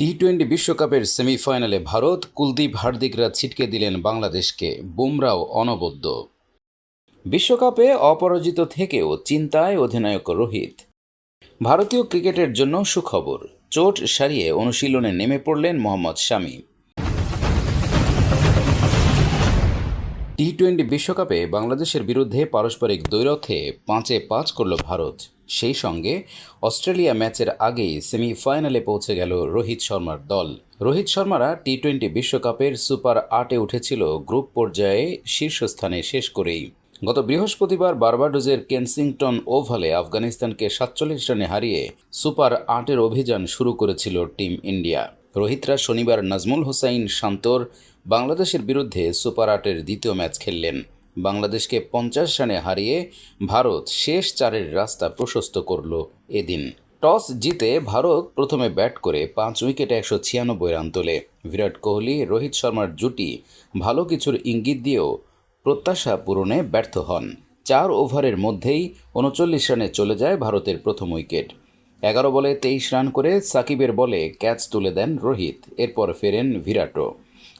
টি twenty বিশ্বকাপের সেমিফাইনালে ভারত কুলদীপ হার্দিকরা ছিটকে দিলেন বাংলাদেশকে, বুমরাও অনবদ্য। বিশ্বকাপে অপরাজিত থেকেও চিন্তায় অধিনায়ক রোহিত। ভারতীয় ক্রিকেটের জন্য সুখবর, চোট সারিয়ে অনুশীলনে নেমে পড়লেন মোহাম্মদ শামি। টি টোয়েন্টি বিশ্বকাপে বাংলাদেশের বিরুদ্ধে পারস্পরিক দ্বৈরথে পাঁচে পাঁচ করল ভারত। সেই সঙ্গে অস্ট্রেলিয়া ম্যাচের আগেই সেমিফাইনালে পৌঁছে গেল রোহিত শর্মার দল। রোহিত শর্মারা টি টোয়েন্টি বিশ্বকাপের সুপার আটে উঠেছিল গ্রুপ পর্যায়ে শীর্ষস্থানে শেষ করেই। গত বৃহস্পতিবার বার্বাডোজের কেনসিংটন ওভালে আফগানিস্তানকে সাতচল্লিশ রানে হারিয়ে সুপার আটের অভিযান শুরু করেছিল টিম ইন্ডিয়া। রোহিতরা শনিবার নাজমুল হোসাইন শান্তর বাংলাদেশের বিরুদ্ধে সুপার আটের দ্বিতীয় ম্যাচ খেললেন। বাংলাদেশকে পঞ্চাশ রানে হারিয়ে ভারত শেষ চারের রাস্তা প্রশস্ত করল এদিন। টস জিতে ভারত প্রথমে ব্যাট করে পাঁচ উইকেটে একশো ছিয়ানব্বই রান তোলে। বিরাট কোহলি, রোহিত শর্মার জুটি ভালো কিছুর ইঙ্গিত দিয়েও প্রত্যাশা পূরণে ব্যর্থ হন। চার ওভারের মধ্যেই উনচল্লিশ রানে চলে যায় ভারতের প্রথম উইকেট। এগারো বলে তেইশ রান করে সাকিবের বলে ক্যাচ তুলে দেন রোহিত। এরপর ফেরেন বিরাটও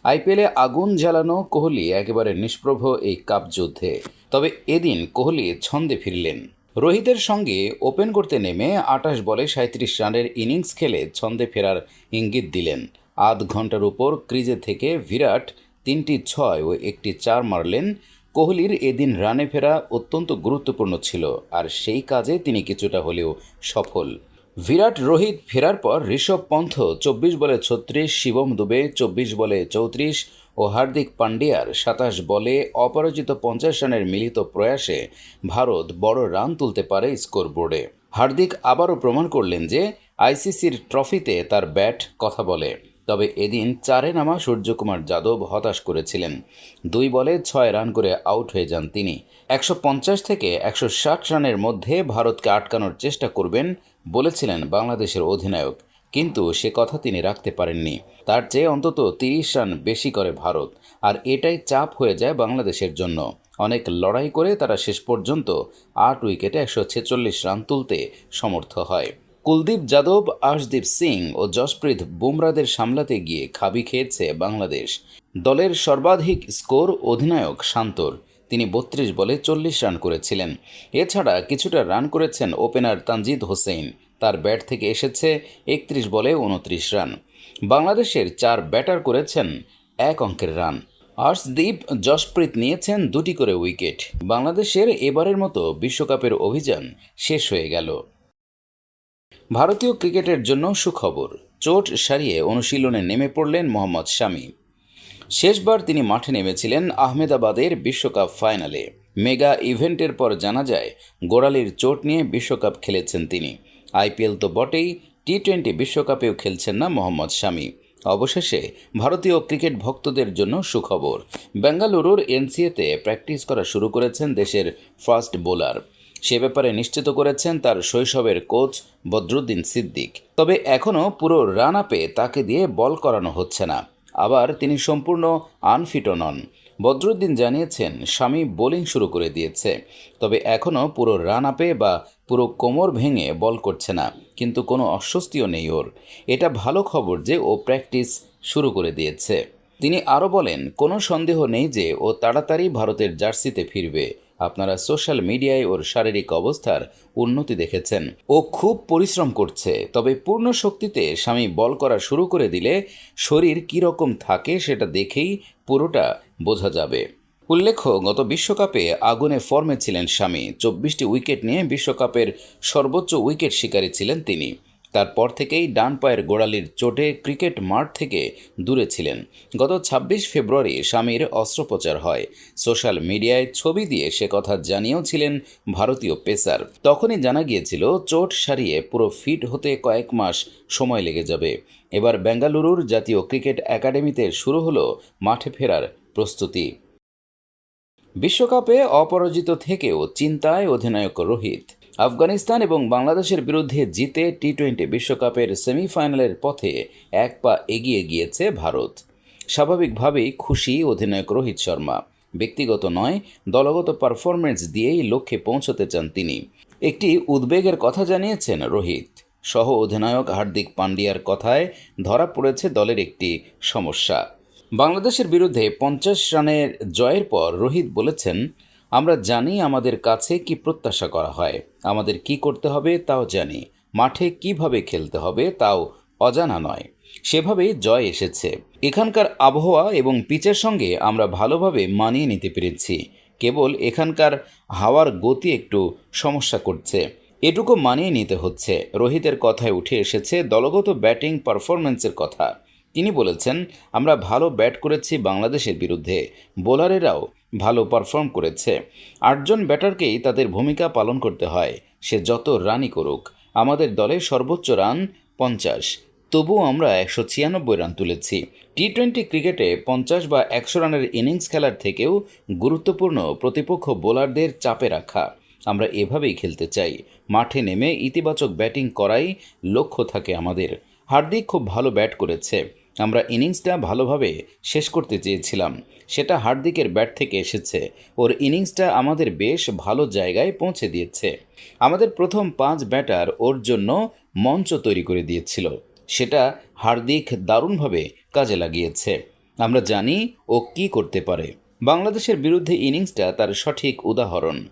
আইপিএলে আগুন জ্বালানো কোহলি একেবারে নিষ্প্রভ এই কাপ যুদ্ধে তবে এদিন কোহলি ছন্দে ফিরলেন। রোহিতের সঙ্গে ওপেন করতে নেমে আটাশ বলে সাঁত্রিশ রানের ইনিংস খেলে ছন্দে ফেরার ইঙ্গিত দিলেন। আধ ঘণ্টার উপর ক্রিজে থেকে বিরাট তিনটি ছয় ও একটি চার মারলেন। কোহলির এদিন রানে ফেরা অত্যন্ত গুরুত্বপূর্ণ ছিল, আর সেই কাজে তিনি কিছুটা হলেও সফল। বিরাট রোহিত ফেরার পর ঋষভ পন্থ চব্বিশ বলে ছত্রিশ, শিবম দুবে চব্বিশ বলে চৌত্রিশ ও হার্দিক পান্ডিয়ার সাতাশ বলে অপরাজিত পঞ্চাশ রানের মিলিত প্রয়াসে ভারত বড় রান তুলতে পারে স্কোরবোর্ডে। হার্দিক আবারও প্রমাণ করলেন যে আইসিসির ট্রফিতে তার ব্যাট কথা বলে। তবে এদিন চারে নামা সূর্যকুমার যাদব হতাশ করেছিলেন। দুই বলে ছয় রান করে আউট হয়ে যান তিনি। একশো পঞ্চাশ থেকে একশো ষাট রানের মধ্যে ভারতকে আটকানোর চেষ্টা করবেন বলেছিলেন বাংলাদেশের অধিনায়ক, কিন্তু সে কথা তিনি রাখতে পারেননি। তার চেয়ে অন্তত তিরিশ রান বেশি করে ভারত, আর এটাই চাপ হয়ে যায় বাংলাদেশের জন্য। অনেক লড়াই করে তারা শেষ পর্যন্ত আট উইকেটে একশো ছেচল্লিশ রান তুলতে সমর্থ হয়। কুলদীপ যাদব, আশদীপ সিং ও জসপ্রীত বুমরাদের সামলাতে গিয়ে খাবি খেয়েছে বাংলাদেশ। দলের সর্বাধিক স্কোর অধিনায়ক শান্তর। তিনি বত্রিশ বলে চল্লিশ রান করেছিলেন। এছাড়া কিছুটা রান করেছেন ওপেনার তানজিদ হোসেন তার ব্যাট থেকে এসেছে একত্রিশ বলে উনত্রিশ রান। বাংলাদেশের চার ব্যাটার করেছেন এক অঙ্কের রান। আর্শদীপ জসপ্রীত নিয়েছেন দুটি করে উইকেট। বাংলাদেশের এবারের মতো বিশ্বকাপের অভিযান শেষ হয়ে গেল। ভারতীয় ক্রিকেটের জন্য সুখবর, চোট সারিয়ে অনুশীলনে নেমে পড়লেন মোহাম্মদ শামি। শেষবার তিনি মাঠে নেমেছিলেন আহমেদাবাদের বিশ্বকাপ ফাইনালে। মেগা ইভেন্টের পর জানা যায়, গোড়ালির চোট নিয়ে বিশ্বকাপ খেলেছেন তিনি। আইপিএল তো বটেই টি টোয়েন্টি বিশ্বকাপেও খেলছেন না মোহাম্মদ শামি। অবশেষে ভারতীয় ক্রিকেট ভক্তদের জন্য সুখবর। বেঙ্গালুরুর এনসিএতে প্র্যাকটিস করা শুরু করেছেন দেশের ফাস্ট বোলার। সে ব্যাপারে নিশ্চিত করেছেন তার শৈশবের কোচ বদরুদ্দিন সিদ্দিক। তবে এখনও পুরো রান আপে তাকে দিয়ে বল করানো হচ্ছে না। আবার তিনি সম্পূর্ণ আনফিটও নন। বদরুদ্দিন জানিয়েছেন, স্বামী বোলিং শুরু করে দিয়েছে। তবে এখনও পুরো রান আপে বা পুরো কোমর ভেঙে বল করছে না, কিন্তু কোনো অস্বস্তিও নেই ওর। এটা ভালো খবর যে ও প্র্যাকটিস শুরু করে দিয়েছে। তিনি আরও বলেন, কোনো সন্দেহ নেই যে ও তাড়াতাড়ি ভারতের জার্সিতে ফিরবে। আপনারা সোশ্যাল মিডিয়ায় ওর শারীরিক অবস্থার উন্নতি দেখেছেন। ও খুব পরিশ্রম করছে, তবে পূর্ণ শক্তিতে স্বামী বল করা শুরু করে দিলে শরীর কী রকম থাকে সেটা দেখেই পুরোটা বোঝা যাবে। উল্লেখ্য, গত বিশ্বকাপে আগুনে ফর্মে ছিলেন স্বামী। চব্বিশটি উইকেট নিয়ে বিশ্বকাপের সর্বোচ্চ উইকেট শিকারী ছিলেন তিনি। তারপর থেকেই ডান পায়ের গোড়ালির চোটে ক্রিকেট মাঠ থেকে দূরে ছিলেন। গত ২৬ ফেব্রুয়ারি স্বামীর অস্ত্রোপচার হয়। সোশ্যাল মিডিয়ায় ছবি দিয়ে সে কথা জানিয়েও ছিলেন ভারতীয় পেসার। তখনই জানা গিয়েছিল, চোট সারিয়ে পুরো ফিট হতে কয়েক মাস সময় লেগে যাবে। এবার বেঙ্গালুরুর জাতীয় ক্রিকেট একাডেমিতে শুরু হলো মাঠে ফেরার প্রস্তুতি। বিশ্বকাপে অপরাজিত থেকেও চিন্তায় অধিনায়ক রোহিত। আফগানিস্তান এবং বাংলাদেশের বিরুদ্ধে জিতে টি টোয়েন্টি বিশ্বকাপের সেমিফাইনালের পথে এক পা এগিয়ে গিয়েছে ভারত। স্বাভাবিকভাবেই খুশি অধিনায়ক রোহিত শর্মা। ব্যক্তিগত নয়, দলগত পারফরমেন্স দিয়েই লক্ষ্যে পৌঁছতে চান তিনি। একটি উদ্বেগের কথা জানিয়েছেন রোহিত। সহ অধিনায়ক হার্দিক পান্ডিয়ার কথায় ধরা পড়েছে দলের একটি সমস্যা। বাংলাদেশের বিরুদ্ধে পঞ্চাশ রানের জয়ের পর রোহিত বলেছেন আমরা জানি আমাদের কাছে কি প্রত্যাশা করা হয়। আমাদের কি করতে হবে তাও জানি। মাঠে কীভাবে খেলতে হবে তাও অজানা নয়। সেভাবেই জয় এসেছে। এখানকার আবহাওয়া এবং পিচের সঙ্গে আমরা ভালোভাবে মানিয়ে নিতে পেরেছি। কেবল এখানকার হাওয়ার গতি একটু সমস্যা করছে। এটুকু মানিয়ে নিতে হচ্ছে। রোহিতের কথায় উঠে এসেছে দলগত ব্যাটিং পারফরম্যান্সের কথা। তিনি বলেছেন, আমরা ভালো ব্যাট করেছি বাংলাদেশের বিরুদ্ধে। বোলারেরাও ভালো পারফর্ম করেছে। আটজন ব্যাটারকেই তাদের ভূমিকা পালন করতে হয়। সে যত রানই করুক, আমাদের দলে সর্বোচ্চ রান পঞ্চাশ। তবুও আমরা একশো ছিয়ানব্বই রান তুলেছি। টি টোয়েন্টি ক্রিকেটে পঞ্চাশ বা একশো রানের ইনিংস খেলার থেকেও গুরুত্বপূর্ণ প্রতিপক্ষ বোলারদের চাপে রাখা। আমরা এভাবেই খেলতে চাই। মাঠে নেমে ইতিবাচক ব্যাটিং করাই লক্ষ্য থাকে আমাদের। হার্দিক খুব ভালো ব্যাট করেছে। আমরা ইনিংসটা ভালোভাবে শেষ করতে চেয়েছিলাম। সেটা হার্দিকের ব্যাট থেকে এসেছে। ওর ইনিংসটা আমাদের বেশ ভালো জায়গায় পৌঁছে দিয়েছে। আমাদের প্রথম পাঁচ ব্যাটার ওর জন্য মঞ্চ তৈরি করে দিয়েছিল। সেটা হার্দিক দারুণভাবে কাজে লাগিয়েছে। আমরা জানি ও কি করতে পারে। বাংলাদেশের বিরুদ্ধে ইনিংসটা তার সঠিক উদাহরণ।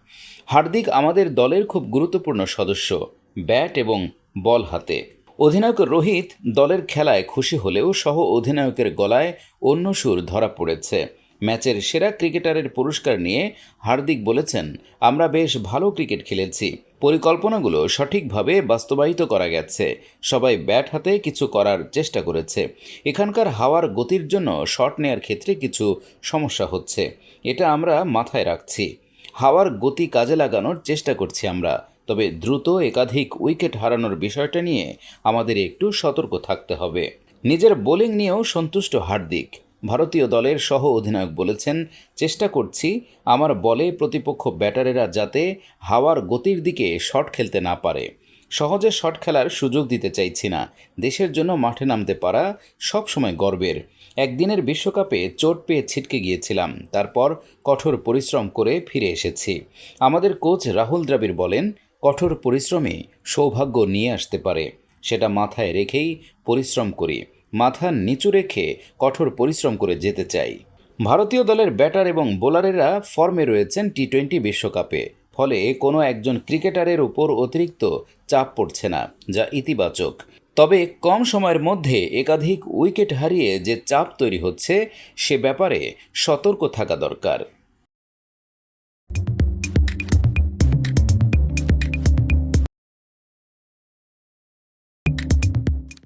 হার্দিক আমাদের দলের খুব গুরুত্বপূর্ণ সদস্য, ব্যাট এবং বল হাতে। অধিনায়ক রোহিত দলের খেলায় খুশি হলেও সহ অধিনায়কের গলায় অন্য সুর ধরা পড়েছে। ম্যাচের সেরা ক্রিকেটারের পুরস্কার নিয়ে হার্দিক বলেছেন, আমরা বেশ ভালো ক্রিকেট খেলেছি। পরিকল্পনাগুলো সঠিকভাবে বাস্তবায়িত করা গেছে। সবাই ব্যাট হাতে কিছু করার চেষ্টা করেছে। এখানকার হাওয়ার গতির জন্য শট নেয়ার ক্ষেত্রে কিছু সমস্যা হচ্ছে। এটা আমরা মাথায় রাখছি। হাওয়ার গতি কাজে লাগানোর চেষ্টা করছি আমরা। তবে দ্রুত একাধিক উইকেট হারানোর বিষয়টা নিয়ে আমাদের একটু সতর্ক থাকতে হবে। নিজের বোলিং নিয়েও সন্তুষ্ট হার্দিক। ভারতীয় দলের সহ অধিনায়ক বলেছেন, চেষ্টা করছি আমার বলে প্রতিপক্ষ ব্যাটারেরা যাতে হাওয়ার গতির দিকে শট খেলতে না পারে। সহজে শট খেলার সুযোগ দিতে চাইছি না। দেশের জন্য মাঠে নামতে পারা সবসময় গর্বের। একদিনের বিশ্বকাপে চোট পেয়ে ছিটকে গিয়েছিলাম। তারপর কঠোর পরিশ্রম করে ফিরে এসেছি। আমাদের কোচ রাহুল দ্রাবিড় বলেন কঠোর পরিশ্রমে সৌভাগ্য নিয়ে আসতে পারে। সেটা মাথায় রেখেই পরিশ্রম করি। মাথা নিচু রেখে কঠোর পরিশ্রম করে যেতে চাই। ভারতীয় দলের ব্যাটার এবং বোলারেরা ফর্মে রয়েছেন টি টোয়েন্টি বিশ্বকাপে। ফলে কোনো একজন ক্রিকেটারের উপর অতিরিক্ত চাপ পড়ছে না, যা ইতিবাচক। তবে কম সময়ের মধ্যে একাধিক উইকেট হারিয়ে যে চাপ তৈরি হচ্ছে, সে ব্যাপারে সতর্ক থাকা দরকার।